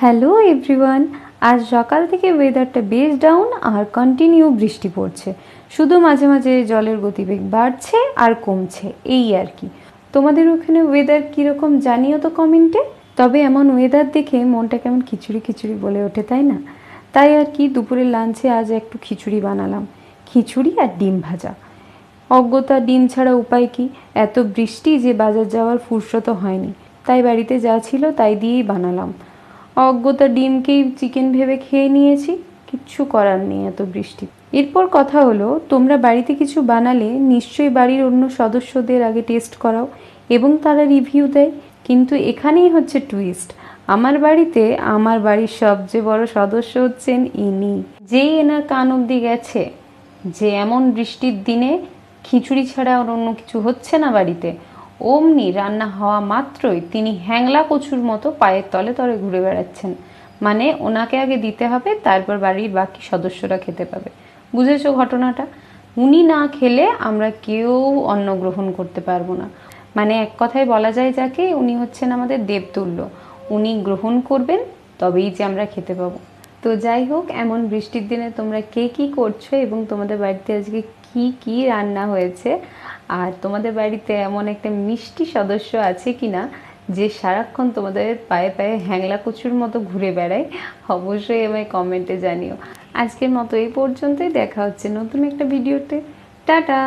Hello everyone আজ সকাল থেকে ওয়েদারটা বেশ ডাউন আর কন্টিনিউ বৃষ্টি পড়ছে। শুধু মাঝে মাঝে জলের গতিবেগ বাড়ছে আর কমছে, এই আর কি। তোমাদের ওখানে ওয়েদার কীরকম জানিও তো কমেন্টে তবে এমন ওয়েদার দেখে মনটা কেমন খিচুড়ি খিচুড়ি বলে ওঠে, তাই না? তাই আর কি, দুপুরের লাঞ্চে আজ একটু খিচুড়ি বানালাম। খিচুড়ি আর ডিম ভাজা। অজ্ঞতা ডিম ছাড়া উপায় কি? এত বৃষ্টি যে বাজার যাওয়ার ফুরসত হয়নি। তাই বাড়িতে যা ছিল তাই দিয়েই বানালাম। অজ্ঞতা ডিমকেই চিকেন ভেবে খেয়ে নিয়েছি, কিচ্ছু করার নেই এত বৃষ্টি। এরপর কথা হলো, তোমরা বাড়িতে কিছু বানালে নিশ্চয়ই বাড়ির অন্য সদস্যদের আগে টেস্ট করাও এবং তারা রিভিউ দেয়। কিন্তু এখানেই হচ্ছে টুইস্ট। আমার বাড়িতে আমার বাড়ির সবচেয়ে বড় সদস্য হচ্ছেন ইনি। যেই এনার কান অবধি গেছে, যে এমন বৃষ্টির দিনে খিচুড়ি ছাড়া আর অন্য কিছু হচ্ছে না বাড়িতে। অমনি রান্না হওয়া মাত্রই তিনি হ্যাংলা কচুর মতো পায়ের তলে তলে ঘুরে বেড়াচ্ছেন। মানে ওনাকে আগে দিতে হবে, তারপর বাড়ির বাকি সদস্যরা খেতে পাবে। বুঝেছ ঘটনাটা? উনি না খেলে আমরা কেউ অন্ন গ্রহণ করতে পারব না। মানে এক কথায় বলা যায় যাকে, উনি হচ্ছেন আমাদের দেবতুল্য। উনি গ্রহণ করবেন, তবেই যে আমরা খেতে পাবো। তো যাই হোক, এমন বৃষ্টির দিনে তোমরা কে কি করছ এবং তোমাদের বাড়িতে আজকে কি কি রান্না হয়েছে? আর তোমাদের বাড়িতে এমন একটা মিষ্টি সদস্য আছে কি না যে সারাক্ষণ তোমাদের পায়ে পায়ে হ্যাংলা কচুর মতো ঘুরে বেড়ায়? অবশ্যই আমায় কমেন্টে জানিও। আজকের মতো এই পর্যন্তই। দেখা হচ্ছে নতুন একটা ভিডিওতে টাটা!